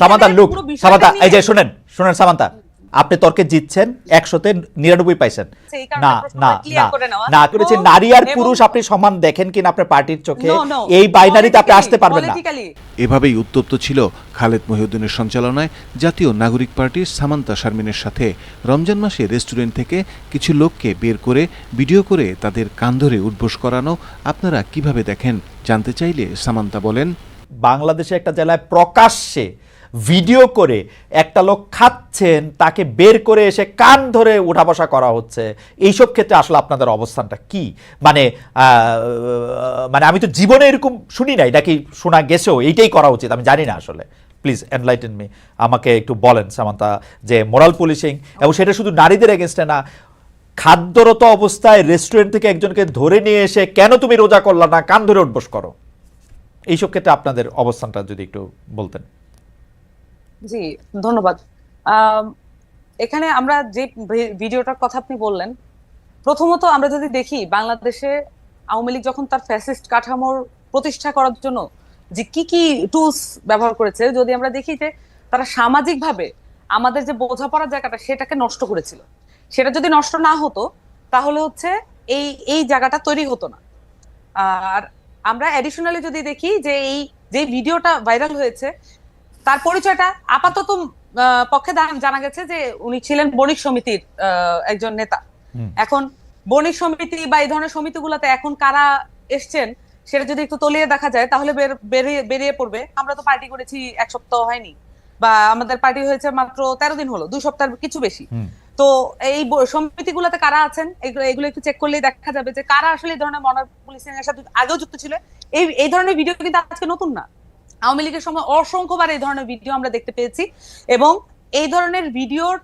Samanta look Samanta এই যে শুনেন শুনেন সামান্তা আপনি তর্কে জিতছেন একশোতে নিরানব্বই পাইছেন। না প্রশ্নটা না না না করেছে নারী আর পুরুষ আপনি সমান দেখেন কিনা আপনার পার্টির চোখে? এই বাইনারিতে আপনি আসতে পারবেন না। এভাবেই উত্তপ্ত ছিল খালেদ মহিউদ্দিনের সঞ্চালনায় জাতীয় নাগরিক পার্টির সামান্তা শারমিনের সাথে। রমজান মাসে রেস্টুরেন্ট থেকে কিছু লোককে বের করে ভিডিও করে তাদের কান ধরে উদ্বোস করানো আপনারা কীভাবে দেখেন? জানতে চাইলে সামান্তা বলেন। বাংলাদেশে একটা জেলায় প্রকাশ্যে ভিডিও করে একটা লোক খাচ্ছেন, তাকে বের করে এসে কান ধরে উঠা বসা করা হচ্ছে। এইসব ক্ষেত্রে আসলে আপনাদের অবস্থানটা কি? মানে মানে আমি তো জীবনে এরকম শুনি নাই, নাকি শোনা গেছেও, এইটাই করা উচিত, আমি জানি না আসলে। প্লিজ এনলাইটেন মি আমাকে একটু বলেন, সামান্তা, যে মোরাল পুলিশিং, এবং সেটা শুধু নারীদের এগেনস্টে না, খাদ্যরত অবস্থায় রেস্টুরেন্ট থেকে একজনকে ধরে নিয়ে এসে কেন তুমি রোজা করলা না, কান ধরে উঠবস করো? এইসব ক্ষেত্রে আপনাদের অবস্থানটা যদি একটু বলতেন। জি, ধন্যবাদ। এখানে আমরা যে ভিডিওটার কথা আপনি বললেন, প্রথমত আমরা যদি দেখি বাংলাদেশে আওয়ামী লীগ যখন তার ফ্যাসিস্ট কাঠামোর প্রতিষ্ঠা করার জন্য যে কি কি টুলস ব্যবহার করেছে, যদি আমরা দেখি যে তারা সামাজিকভাবে আমাদের যে বোঝাপড়ার জায়গাটা সেটাকে নষ্ট করেছিল। সেটা যদি নষ্ট না হতো, তাহলে হচ্ছে এই এই জায়গাটা তৈরি হতো না। আর আমরা অ্যাডিশনালি যদি দেখি যে এই যে ভিডিওটা ভাইরাল হয়েছে তার পরিচয়টা আপাতত পক্ষে জানা গেছে যে উনি ছিলেন বণিক সমিতির আহ, একজন নেতা। এখন বণিক সমিতি বা এই ধরনের সমিতিগুলোতে এখন কারা এসছেন সেটা যদি একটু তলিয়ে দেখা যায় তাহলে বেরিয়ে বেরিয়ে পড়বে। আমরা তো পার্টি করেছি এক সপ্তাহ হয়নি। বা আমাদের পার্টি হয়েছে মাত্র তেরো দিন হলো দুই সপ্তাহের কিছু বেশি। তো এই সমিতি সমিতিগুলোতে কারা আছেন? এগুলো একটু চেক করলে দেখা যাবে যে কারা আসলে এই ধরনের মনার পুলিশের এর সাথে আগেও যুক্ত ছিল। এই এই ধরনের ভিডিও কিন্তু আজকে নতুন না। আওয়ামী লীগের সময় অসংখ্যবার এই ধরনের ভিডিও আমরা দেখতে পেয়েছি এবং এই ধরনের ভিডিওর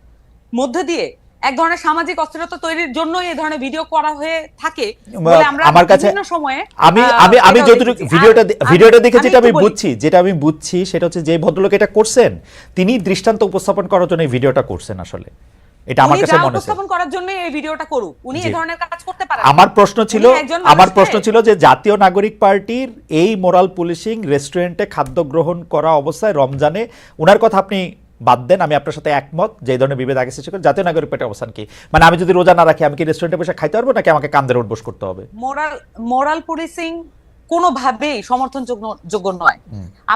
মধ্যে দিয়ে এক ধরনের সামাজিক অস্থিরতা তৈরির জন্য এই ধরনের ভিডিও করা হয়ে থাকে বলে আমরা আমার কাছে সময়ে আমি আমি আমি যতটুকু ভিডিওটা ভিডিওটা দেখে যেটা আমি বুঝছি যেটা আমি বুঝছি সেটা হচ্ছে যে ভদ্রলোক এটা করছেন তিনি দৃষ্টান্ত উপস্থাপন করার জন্য এই ভিডিওটা করছেন আসলে। এটা আমার কাছে মনে হচ্ছে উপস্থাপন করার জন্য এই ভিডিওটা করুক উনি এই ধরনের কাজ করতে পারেন আমার প্রশ্ন ছিল আমার প্রশ্ন ছিল যে জাতীয় নাগরিক পার্টির এই মোরাল পুলিশিং রেস্টুরেন্টে খাদ্য গ্রহণ করা অবস্থায় রমজানে ওনার কথা আপনি বাদ দেন আমি আপনার সাথে একমত যে ধরনের বিভেদ আগে সৃষ্টি করে জাতীয় নাগরিক পেটে অবস্থান কি? মানে আমি যদি রোজা না রাখি আমি কি রেস্টুরেন্টে বসে খাইতে পারব নাকি আমাকে কান্দের উঠবোস করতে হবে? মোরাল মোরাল পুলিশিং কোনোভাবেই সমর্থনযোগ্য যোগ্য নয়।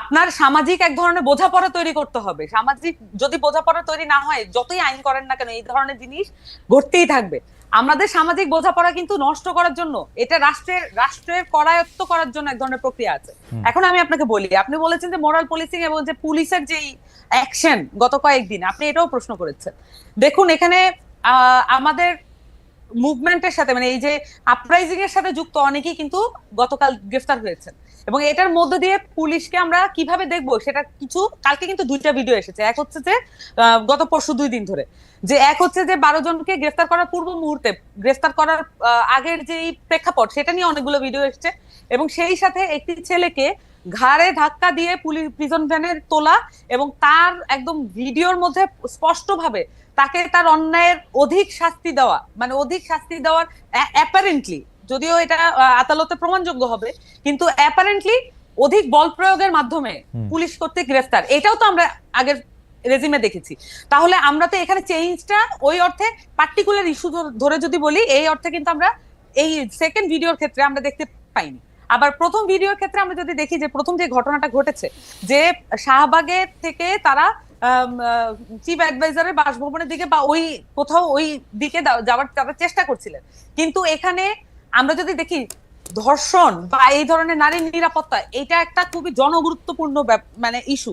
আপনার সামাজিক এক ধরনের বোঝাপড়া তৈরি করতে হবে। সামাজিক যদি বোঝাপড়া তৈরি না হয় যতই আইন করেন না কেন এই ধরনের জিনিস ঘটতেই থাকবে। আমাদের সামাজিক বোঝাপড়া কিন্তু নষ্ট করার জন্য এটা রাষ্ট্রের রাষ্ট্রের করায়ত্ত করার জন্য এক ধরনের প্রক্রিয়া আছে। এখন আমি আপনাকে বলি আপনি বলেছেন যে মোরাল পুলিশিং এবং যে পুলিশের যেই অ্যাকশন গত কয়েকদিন আপনি এটাও প্রশ্ন করেছেন। দেখুন এখানে আমাদের মুভমেন্টের সাথে মানে এই যে আপরাইজিং এর সাথে যুক্ত অনেকেই কিন্তু গতকাল গ্রেফতার হয়েছেন। এবং এটার মধ্য দিয়ে পুলিশকে আমরা কীভাবে দেখব সেটা কিছু, কালকে কিন্তু দুইটা ভিডিও এসেছে। এক হচ্ছে যে গত পরশু দুই দিন ধরে। যে এক হচ্ছে যে, বারো জনকে গ্রেফতার করার পূর্ব মুহূর্তে, গ্রেফতার করার আগের যে প্রেক্ষাপট, সেটা নিয়ে অনেকগুলো ভিডিও এসেছে। এবং সেই সাথে একটি ছেলেকে ঘাড়ে ধাক্কা দিয়ে পুলিশ প্রিজন ভ্যানের তোলা এবং তার একদম ভিডিওর মধ্যে স্পষ্টভাবে তাকে তার অন্যায়ের অধিক শাস্তি দেওয়া মানে অধিক শাস্তি দেওয়ার অ্যাপারেন্টলি যদিও এটা আদালতে প্রমাণযোগ্য হবে কিন্তু অ্যাপারেন্টলি অধিক বল প্রয়োগের মাধ্যমে পুলিশ কর্তৃক গ্রেফতার। এটাও তো আমরা আগের রেজিমে দেখেছি। তাহলে আমরা তো এখানে চেঞ্জটা ওই অর্থে পার্টিকুলার ইস্যু ধরে যদি বলি এই অর্থে কিন্তু আমরা এই সেকেন্ড ভিডিওর ক্ষেত্রে আমরা দেখতে পাইনি। আবার প্রথম ভিডিওর ক্ষেত্রে আমরা যদি দেখি যে প্রথম যে ঘটনাটা ঘটেছে যে শাহবাগের থেকে তারা চিফ অ্যাডভাইজারের বাসভবনের দিকে বা ওই কোথাও ওই দিকে যাওয়ার তারা চেষ্টা করছিলেন। কিন্তু এখানে আমরা যদি দেখি ধর্ষণ বা এই ধরনের নারীর নিরাপত্তা, এটা একটা খুবই জনগুরুত্বপূর্ণ মানে ইস্যু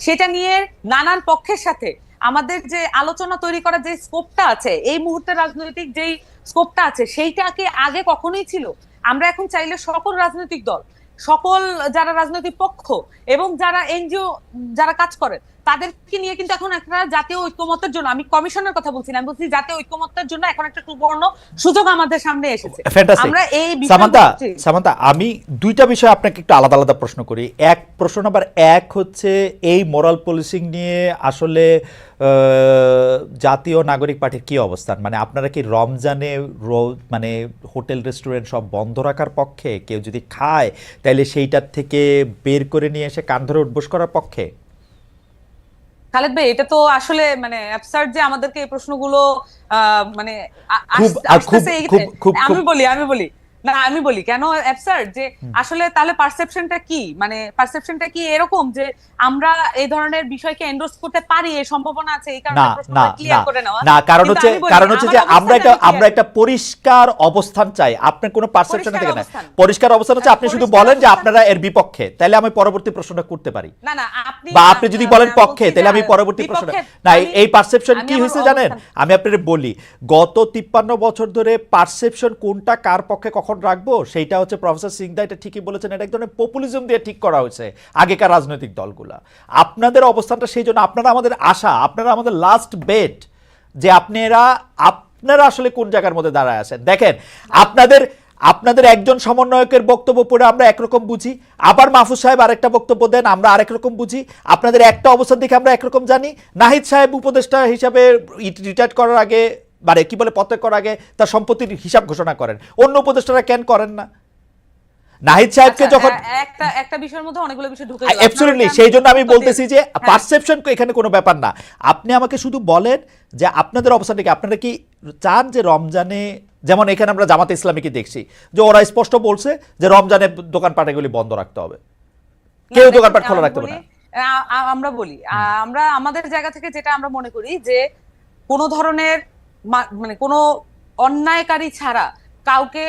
সেটা নিয়ে নানান পক্ষের সাথে আমাদের যে আলোচনা তৈরি করার যে স্কোপটা আছে, এই মুহূর্তে রাজনৈতিক যেই স্কোপটা আছে সেইটা কি আগে কখনোই ছিল। আমরা এখন চাইলে সকল রাজনৈতিক দল, সকল যারা রাজনৈতিক পক্ষ এবং যারা এনজিও, যারা কাজ করেন তাদেরকে নিয়ে কিন্তু এখন একটা জাতীয় ঐক্যমত্যের জন্য আমি কমিশনের কথা বলছি না বলছি জাতীয় ঐক্যমত্যের জন্য এখন একটা সুবর্ণ সুযোগ আমাদের সামনে এসেছে. আমরা এই সামান্তা সামান্তা আমি দুইটা বিষয় আপনাকে একটু আলাদা আলাদা প্রশ্ন করি। এক প্রশ্ন নাম্বার এক হচ্ছে এই মোরাল পুলিশিং নিয়ে আসলে জাতীয় নাগরিক পার্টির কি অবস্থান? মানে আপনারা কি রমজানে মানে হোটেল রেস্টুরেন্ট সব বন্ধ রাখার পক্ষে? কেউ যদি খায় তাহলে সেইটার থেকে বের করে নিয়ে এসে কান ধরে উঠবোস করার পক্ষে? খালেদ ভাই এটা তো আসলে মানে অ্যাবসার্ড যে আমাদেরকে এই প্রশ্নগুলো আহ, মানে আমি বলি আমি বলি। না আমি বলি কেন অ্যাবসার্ড যে আসলে তাহলে পারসেপশনটা কি? মানে পারসেপশনটা কি এরকম যে আমরা এই ধরনের বিষয়কে এন্ডোর্স করতে পারি? এই সম্ভাবনা আছে এই কারণে প্রশ্নটা ক্লিয়ার করে নেওয়া। না কারণ হচ্ছে কারণ হচ্ছে যে আমরা একটা আমরা একটা পরিষ্কার অবস্থান চাই। আপনার কোনো পারসেপশন থেকে না পরিষ্কার অবস্থান হচ্ছে আপনি শুধু বলেন যে আপনারা এর বিপক্ষে। তাহলে আমি পরবর্তী প্রশ্নটা করতে পারি। না না আপনি বা আপনি যদি বলেন পক্ষে তাহলে আমি পরবর্তী বিপক্ষে- না এই পারসেপশন কি হয়েছে জানেন? আমি আপনাদের বলি গত তিপ্পান্ন বছর ধরে পারসেপশন কোনটা কার পক্ষে কখন রাখব, সেইটা হচ্ছে প্রফেসর সিংদা এটা ঠিকই বলেছেন, এটা এক ধরনের পপুলিজম দিয়ে ঠিক করা হয়েছে আগেকার রাজনৈতিক দলগুলা। আপনাদের অবস্থানটা সেই জন্য, আপনারা আমাদের আশা, আপনারা আমাদের লাস্ট বেট যে আপনারা আপনারা আসলে কোন জায়গার মধ্যে দাঁড়ায় আছেন। দেখেন, আপনাদের আপনাদের একজন সমন্বয়কের বক্তব্য পড়ে আমরা একরকম বুঝি, আবার মাহফুজ সাহেব আরেকটা বক্তব্য দেন, আমরা আরেক রকম বুঝি, আপনাদের একটা অবস্থান দেখে আমরা একরকম জানি। নাহিদ সাহেব উপদেষ্টা হিসাবে রিটায়ার করার আগে মানে কি বলে পত্যাগ করার আগে তার সম্পত্তির হিসাব ঘোষণা করেন। অন্য উপদেষ্টারা কেন করেন না? নাহিদ সাহেবকে আচ্ছা, যখন একটা একটা বিষয়ের মধ্যে অনেকগুলো বিষয় ঢুকে গেল। অ্যাবসলিউটলি সেই জন্য আমি বলতেছি যে হ্যাঁ। পারসেপশন এখানে কোনো ব্যাপার না। আপনি আমাকে শুধু বলেন যে আপনাদের অবস্থানটা কি? আপনারা কি চান যে রমজানে যেমন এখানে আমরা জামাতে ইসলামীকে দেখছি যে ওরা স্পষ্ট বলছে যে রমজানে দোকানপাটগুলি বন্ধ রাখতে হবে। কেউ দোকানপাট খোলা রাখতে পারে আমরা বলি আমরা আমাদের জায়গা থেকে যেটা আমরা মনে করি যে কোনো ধরনের মানে কোনো অন্যায়কারী ছাড়া কাউকে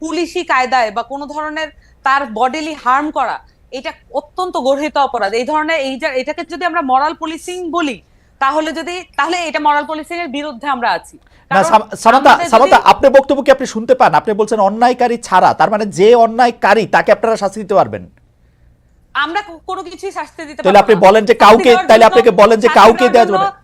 পুলিশি কায়দায় বা কোনো ধরনের তার বডিলি হার্ম করা এটা অত্যন্ত গর্হিত অপরাধ। এই ধরনের এই যা- এটাকে যদি আমরা মরাল পুলিশিং বলি তাহলে যদি তাহলে এটা মরাল পুলিশিং এর বিরুদ্ধে আমরা আছি। না সামান্তা সামান্তা আপনার বক্তব্য কি আপনি শুনতে পান আপনি বলছেন অন্যায়কারী ছাড়া তার মানে যে অন্যায়কারী তাকে আপনারা শাস্তি দিতে পারবেন? আমরা কোনো কিছুই শাস্তি দিতে তাহলে আপনি বলেন যে কাউকে- তাহলে আপনাকে বলেন যে কাউকে দেওয়া যাবে না।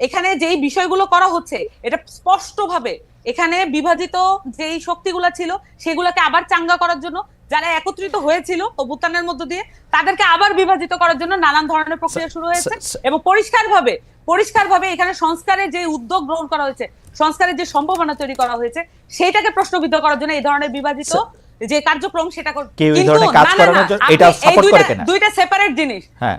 এখানে যেই বিষয়গুলো করা হচ্ছে এটা স্পষ্টভাবে এখানে বিভাজিত যেই শক্তিগুলো ছিল সেগুলোকে আবার চাঙ্গা করার জন্য যারা একত্রিত হয়েছিল অভ্যুত্থানের মধ্য দিয়ে তাদেরকে আবার বিভাজিত করার জন্য নানান ধরনের প্রক্রিয়া শুরু হয়েছে এবং পরিষ্কারভাবে পরিষ্কারভাবে এখানে সংস্কারের যে উদ্যোগ গ্রহণ করা হয়েছে সংস্কারের যে সম্ভাবনা তৈরি করা হয়েছে সেটাকে প্রশ্নবিদ্ধ করার জন্য এই ধরনের বিভাজিত যে কার্যক্রম সেটা কিন্তু না, না, এটা করে কিনা? দুইটা সেপারেট জিনিস হ্যাঁ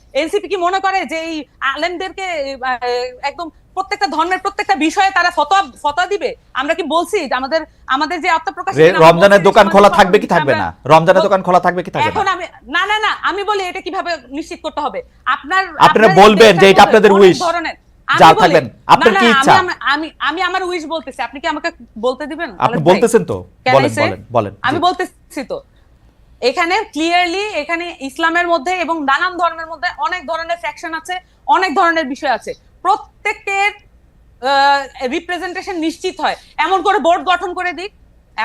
এনসিপি কি মনে করে যে এই আলেমদেরকে একদম প্রত্যেকটা ধর্মের প্রত্যেকটা বিষয়ে তারা ফতোয়া ফতোয়া দিবে? আমরা কি বলছি যে আমাদের আমাদের যে আত্মপ্রকাশ রমজানের দোকান খোলা থাকবে কি থাকবে না? রমজানের দোকান খোলা থাকবে কি থাকবে এখন আমি না না না আমি বলি এটা কীভাবে নিশ্চিত করতে হবে? আপনার আপনারা বলবেন যে এটা আপনাদের। ধরনের। আমি যা থাকবেন, আপনার কি ইচ্ছা? আমি আমি আমি আমার উইশ বলতেছি। আপনি কি আমাকে বলতে দিবেন? আপনি বলতেছেন তো? বলেন বলেন বলেন। আমি বলতেছি তো। এখানে ক্লিয়ারলি এখানে ইসলামের মধ্যে এবং নানান ধর্মের মধ্যে অনেক ধরনের ফ্যাকশন আছে, অনেক ধরনের বিষয় আছে। প্রত্যেকের রিপ্রেজেন্টেশন নিশ্চিত হয়। এমন করে বোর্ড গঠন করে দিক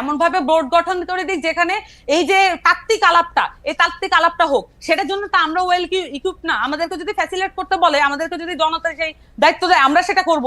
এমন ভাবে বোর্ড গঠন করে দিক যেখানে এই যে তাত্ত্বিক আলাপটা, এই তাত্ত্বিক আলাপটা হোক, সেটার জন্য তো আমরা ওয়েল ইকুইপ না। আমাদেরকে যদি ফ্যাসিলেট করতে বলে, আমাদেরকে যদি জনতা সেই দায়িত্ব দেয়, আমরা সেটা করব।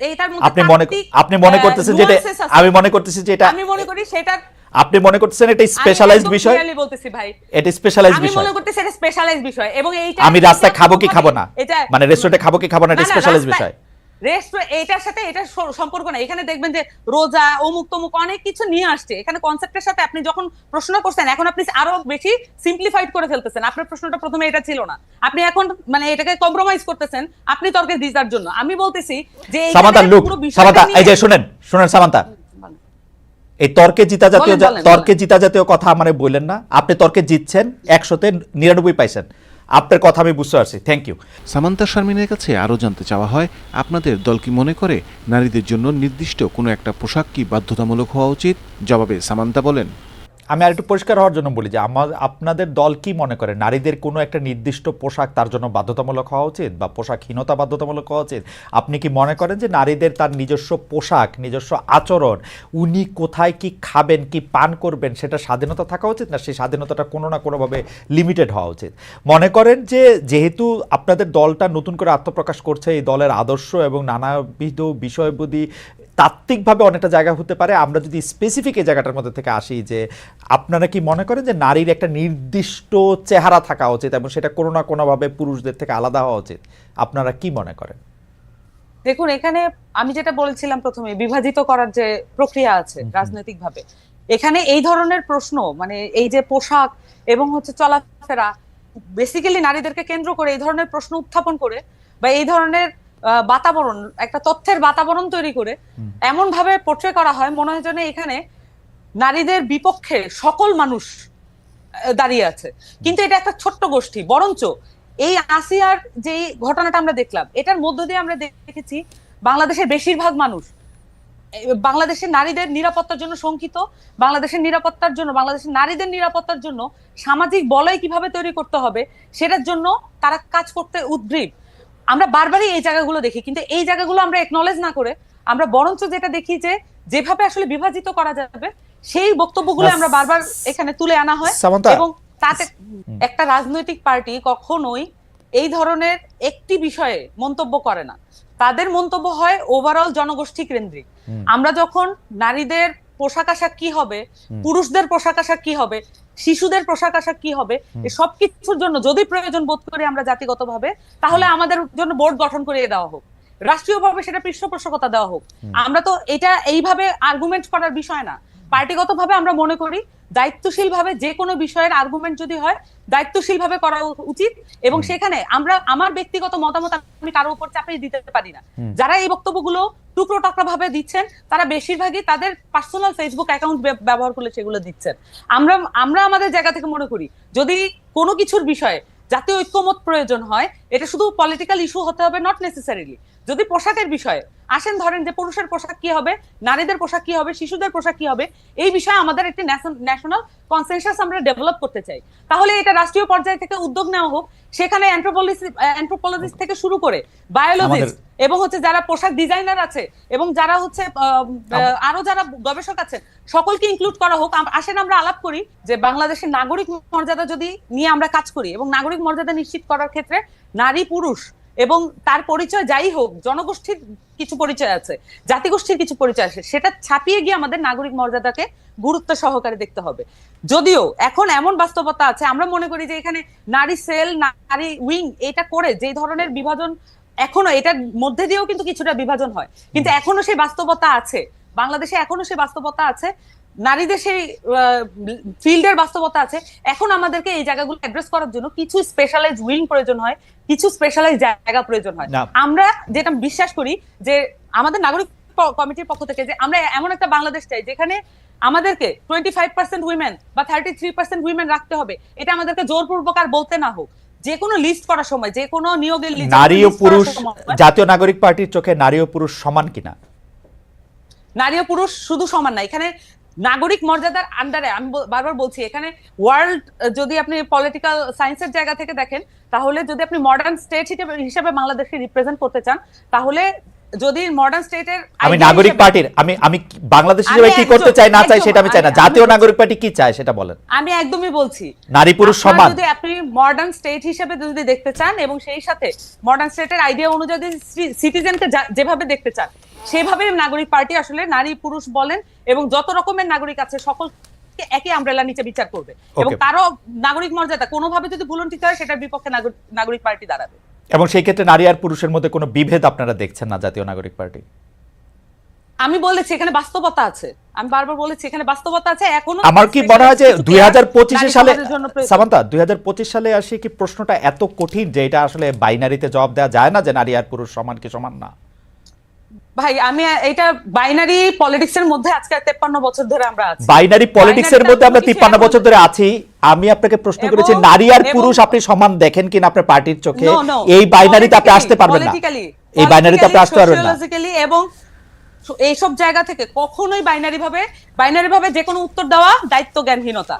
মধ্যে আপনি মনে আপনি মনে করতেছেন যেটা আমি মনে করতেছি যেটা আমি মনে করি সেটা আপনি মনে করতেছেন এটা স্পেশালাইজড বিষয়? আমি বলতেছি ভাই। এটা স্পেশালাইজড বিষয় আমি মনে করতেছি এটা স্পেশালাইজড বিষয়। এবং এইটা আমি রাস্তায় খাব কি খাব না? এটা মানে রেস্টুরেন্টে খাব কি খাব না এটা স্পেশালাইজড বিষয়। রেস্ট এইটার সাথে এটা সম্পর্ক না এখানে দেখবেন যে রোজা অমুক তমুক অনেক কিছু নিয়ে আসছে। এখানে কনসেপ্টের সাথে আপনি যখন প্রশ্ন করছেন এখন আপনি আরও বেশি সিম্পলিফাইড করে ফেলতেছেন। আপনার প্রশ্নটা প্রথমে এটা ছিল না। আপনি এখন মানে এটাকে কম্প্রোমাইজ করতেছেন আপনি তর্কে দিদার জন্য। আমি বলতেছি যে সামান্তা লুক সামান্তা এই যে শুনেন শুনেন সামান্তা। এই তর্কে জিতা জাতীয় তর্কে জিতা জাতীয় কথা মানে বললেন না। আপনি তর্কে জিতছেন একশোতে নিরানব্বই পাইছেন। আপনার কথা আমি বুঝতে পারছি। থ্যাংক ইউ সামান্তা শারমিনের কাছে আরও জানতে চাওয়া হয়, আপনাদের দল কি মনে করে নারীদের জন্য নির্দিষ্ট কোনো একটা পোশাক কি বাধ্যতামূলক হওয়া উচিত? জবাবে সামান্তা বলেন। আমি আর একটু পরিষ্কার হওয়ার জন্য বলি যে আমার আপনাদের দল কি মনে করে? নারীদের কোনো একটা নির্দিষ্ট পোশাক তার জন্য বাধ্যতামূলক হওয়া উচিত বা পোশাকহীনতা বাধ্যতামূলক হওয়া উচিত? আপনি কি মনে করেন যে নারীদের তার নিজস্ব পোশাক, নিজস্ব আচরণ, উনি কোথায় কি খাবেন, কি পান করবেন, সেটা স্বাধীনতা থাকা উচিত না সেই স্বাধীনতাটা কোনো না কোনোভাবে লিমিটেড হওয়া উচিত? মনে করেন যে যেহেতু আপনাদের দলটা নতুন করে আত্মপ্রকাশ করছে, এই দলের আদর্শ এবং নানাবিধ বিষয়বুদ্ধি তাত্ত্বিকভাবে অনেকটা জায়গা হতে পারে। আমরা যদি স্পেসিফিক এই জায়গাটার মধ্যে থেকে আসি যে আপনারা কি মনে করেন যে নারীর একটা নির্দিষ্ট চেহারা থাকা উচিত এবং সেটা কোনো না কোনোভাবে পুরুষদের থেকে আলাদা হওয়া উচিত? আপনারা কি মনে করেন? দেখুন এখানে আমি যেটা বলেছিলাম প্রথমে বিভাজিত করার যে প্রক্রিয়া আছে রাজনৈতিক ভাবে এখানে এই ধরনের প্রশ্ন মানে এই যে পোশাক এবং হচ্ছে চলাফেরা বেসিক্যালি নারীদেরকে কেন্দ্র করে এই ধরনের প্রশ্ন উত্থাপন করে বা এই ধরনের বাতাবরণ একটা তথ্যের বাতাবরণ তৈরি করে এমন ভাবে পোট্রে করা হয় মনে হয় যেন এখানে নারীদের বিপক্ষে সকল মানুষ দাঁড়িয়ে আছে। কিন্তু এটা একটা ছোট্ট গোষ্ঠী বরঞ্চ এই আসিয়ার যে ঘটনাটা আমরা দেখলাম এটার মধ্য দিয়ে আমরা দেখেছি বাংলাদেশের বেশিরভাগ মানুষ বাংলাদেশের নারীদের নিরাপত্তার জন্য শঙ্কিত বাংলাদেশের নিরাপত্তার জন্য বাংলাদেশের নারীদের নিরাপত্তার জন্য সামাজিক বলয় কীভাবে তৈরি করতে হবে সেটার জন্য তারা কাজ করতে উদ্গ্রীব। আমরা বারবারই এই জায়গাগুলো দেখি কিন্তু এই জায়গাগুলো আমরা একনলেজ না করে আমরা বরঞ্চ যেটা দেখি যে যেভাবে আসলে বিভাজিত করা যাবে সেই বক্তব্যগুলো আমরা বারবার এখানে তুলে আনা হয় এবং তাতে একটা রাজনৈতিক পার্টি কখনোই এই ধরনের একটি বিষয়ে মন্তব্য করে না। তাদের মন্তব্য হয় ওভারঅল জনগোষ্ঠী কেন্দ্রিক। আমরা যখন নারীদের পোশাক আশাক কি হবে পুরুষদের পোশাক আশাক কি হবে শিশুদের পোশাক আশাক কি হবে? সব সবকিছুর জন্য যদি প্রয়োজন বোধ করি আমরা জাতিগত ভাবে তাহলে আমাদের জন্য বোর্ড গঠন করিয়ে দেওয়া হোক। রাষ্ট্রীয়ভাবে সেটা পৃষ্ঠপোষকতা দেওয়া হোক। আমরা তো এটা এইভাবে আর্গুমেন্ট করার বিষয় না। পার্টিগতভাবে আমরা মনে করি দায়িত্বশীল ভাবে যে কোনো বিষয়ের আর্গুমেন্ট যদি হয় দায়িত্বশীল ভাবে করা উচিত এবং সেখানে আমরা আমার ব্যক্তিগত মতামত আমি কারও উপর চাপিয়ে দিতে পারি না। যারা এই বক্তব্যগুলো টুকরো টাকরা ভাবে দিচ্ছেন তারা বেশিরভাগই তাদের পার্সোনাল ফেসবুক অ্যাকাউন্ট ব্যবহার করলে সেগুলো দিচ্ছেন। আমরা আমরা আমাদের জায়গা থেকে মনে করি যদি কোনো কিছুর বিষয়ে জাতীয় ঐক্যমত প্রয়োজন হয় এটা শুধু পলিটিক্যাল ইস্যু হতে হবে নট নেসেসারিলি যদি পোশাকের বিষয়ে আসেন ধরেন যে পুরুষের পোশাক কি হবে নারীদের পোশাক কি হবে শিশুদের পোশাক কি হবে এই বিষয়ে আমাদের একটি ন্যাশনাল কনসেনসাস আমরা ডেভেলপ করতে চাই। তাহলে এটা রাষ্ট্রীয় পর্যায় থেকে উদ্যোগ নেওয়া হোক সেখানে অ্যান্থ্রোপোলজিস্ট থেকে শুরু করে বায়োলজিস্ট এবং হচ্ছে যারা পোশাক ডিজাইনার আছে এবং যারা হচ্ছে আরও যারা গবেষক আছেন সকলকে ইনক্লুড করা হোক। আসেন আমরা আলাপ করি যে বাংলাদেশের নাগরিক মর্যাদা যদি নিয়ে আমরা কাজ করি এবং নাগরিক মর্যাদা নিশ্চিত করার ক্ষেত্রে নারী পুরুষ এবং তার পরিচয় যাই হোক জনগোষ্ঠীর কিছু পরিচয় আছে জাতিগোষ্ঠীর কিছু পরিচয় আছে সেটা ছাপিয়ে গিয়ে আমাদের নাগরিক মর্যাদাকে গুরুত্ব সহকারে দেখতে হবে। যদিও এখন এমন বাস্তবতা আছে আমরা মনে করি যে এখানে নারী সেল নারী উইং এটা করে যে ধরনের বিভাজন এখনও এটার মধ্যে দিয়েও কিন্তু কিছুটা বিভাজন হয়। কিন্তু এখনও সেই বাস্তবতা আছে বাংলাদেশে এখনও সেই বাস্তবতা আছে। নারীদের সেই ফিল্ডের বাস্তবতা আছে। এখন আমাদেরকে এই জায়গাগুলো অ্যাড্রেস করার জন্য কিছু স্পেশালাইজ উইং প্রয়োজন হয় কিছু স্পেশালাইজ জায়গা প্রয়োজন হয়। আমরা যেটা বিশ্বাস করি যে আমাদের নাগরিক কমিটির পক্ষ থেকে যে আমরা এমন একটা বাংলাদেশ চাই যেখানে আমাদেরকে টোয়েন্টি ফাইভ পার্সেন্ট উইমেন বা থার্টি থ্রি পার্সেন্ট উইমেন রাখতে হবে। এটা আমাদেরকে জোরপূর্বক আর বলতে না হোক। যে কোনো লিস্ট করার সময় যে কোনো নিয়োগের list, নারী ও পুরুষ জাতীয় নাগরিক পার্টির চোখে নারী ও পুরুষ সমান কিনা? নারী ও পুরুষ শুধু সমান না। এখানে নাগরিক মর্যাদার আন্ডারে আমি বারবার বলছি এখানে ওয়ার্ল্ড যদি আপনি পলিটিক্যাল সায়েন্সের জায়গা থেকে দেখেন তাহলে যদি আপনি মডার্ন স্টেট হিসেবে বাংলাদেশকে রিপ্রেজেন্ট করতে চান তাহলে যদি মডার্ন স্টেটের আমি নাগরিক পার্টির আমি আমি বাংলাদেশ হিসেবে কি করতে চাই না চাই সেটা আমি চাই না। জাতীয় নাগরিক পার্টি কি চায় সেটা বলেন। আমি একদমই বলছি। নারী পুরুষ সমান। যদি আপনি মডার্ন স্টেট হিসেবে যদি দেখতে চান এবং সেই সাথে মডার্ন স্টেটের আইডিয়া অনুযায়ী সিটিজেনকে যেভাবে দেখতে চান সেভাবে নাগরিক পার্টি আসলে নারী পুরুষ বলেন এবং যত রকমের নাগরিক আছে সকলকে একই আমব্রেলা নিচে বিচার করবে। এবং. কারও নাগরিক মর্যাদা কোনোভাবে যদি ভুলন্টিত হয় সেটার বিপক্ষে নাগরিক- পার্টি দাঁড়াবে। এবং সেই ক্ষেত্রে নারী আর পুরুষের মধ্যে কোনো বিভেদ আপনারা দেখছেন না জাতীয় নাগরিক পার্টি? আমি বলেছি এখানে বাস্তবতা আছে। আমি বারবার বলেছি এখানে বাস্তবতা আছে এখনও আমার কি মনে হয় যে সালে। সামান্তা সালে আসি কি প্রশ্নটা এত কঠিন যে এটা আসলে বাইনারিতে জবাব দেওয়া যায় না যে নারী আর পুরুষ সমান কি সমান না? ভাই আমি এটা বাইনারি পলিটিক্স এর মধ্যে আজকে তেপ্পান্ন বছর ধরে আমরা আছি। বাইনারি পলিটিক্স এর মধ্যে আমরা টা তিপ্পান্ন কিছু বছর ধরে আছি। আমি আপনাকে প্রশ্ন করেছি নারী আর পুরুষ আপনি সমান দেখেন কিনা আপনার পার্টির চোখে. এই বাইনারিতে আপনি আসতে পারবেন না। এই বাইনারিতে আপনি আসতে পারবেন না। এবং এইসব জায়গা থেকে কখনোই বাইনারি ভাবে বাইনারি ভাবে যে কোনো উত্তর দেওয়া দায়িত্ব জ্ঞানহীনতা